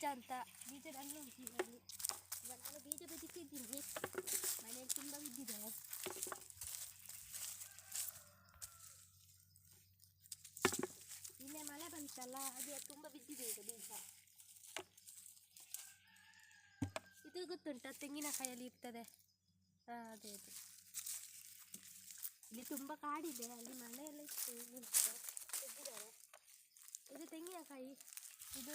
janta bisa dan lu bukan ada bisa berarti sih tinggi mainin cinta bibi deh ini mana bantala aja tumba bibi deh tadi itu gue tinggi nak kayak lipta deh ah deh ini tumba kadi deh ini mana lagi tuh ini tinggi ya kayak itu